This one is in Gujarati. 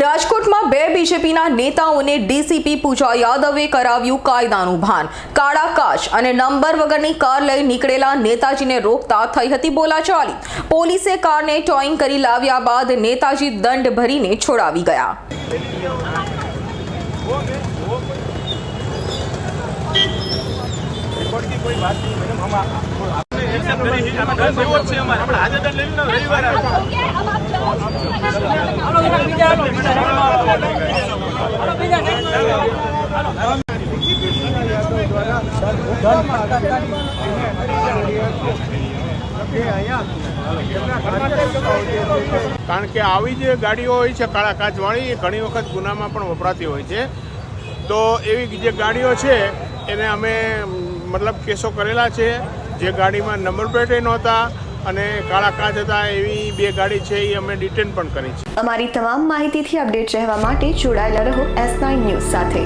રાજકોટમાં બે બીજેપીના નેતાઓને ડીસીપી પૂજા યાદવે કરાવ્યું કાયદાનું ભાન. કાળા કાચ અને નંબર વગરની કાર લઈ નીકળેલા નેતાજીને રોકતા થઈ હતી બોલાચાલી. પોલીસે કારને ટોઈંગ કરી લાવ્યા બાદ નેતાજી દંડ ભરીને છોડાવી ગયા. કારણ કે આવી જે ગાડીઓ હોય છે, કાળા કાચવાળી, એ ઘણી વખત ગુનામાં પણ વપરાતી હોય છે. તો એવી જે ગાડીઓ છે, એને અમે, મતલબ કેસો કરેલા છે. જે ગાડીમાં નંબર પ્લેટે નહોતા અને કાળા કાચ હતા એવી બે ગાડી છે એ અમે ડિટેન પણ કરી છે. અમારી તમામ માહિતીથી અપડેટ રહેવા માટે જોડાયેલા રહો એસ નાઇન ન્યૂઝ સાથે.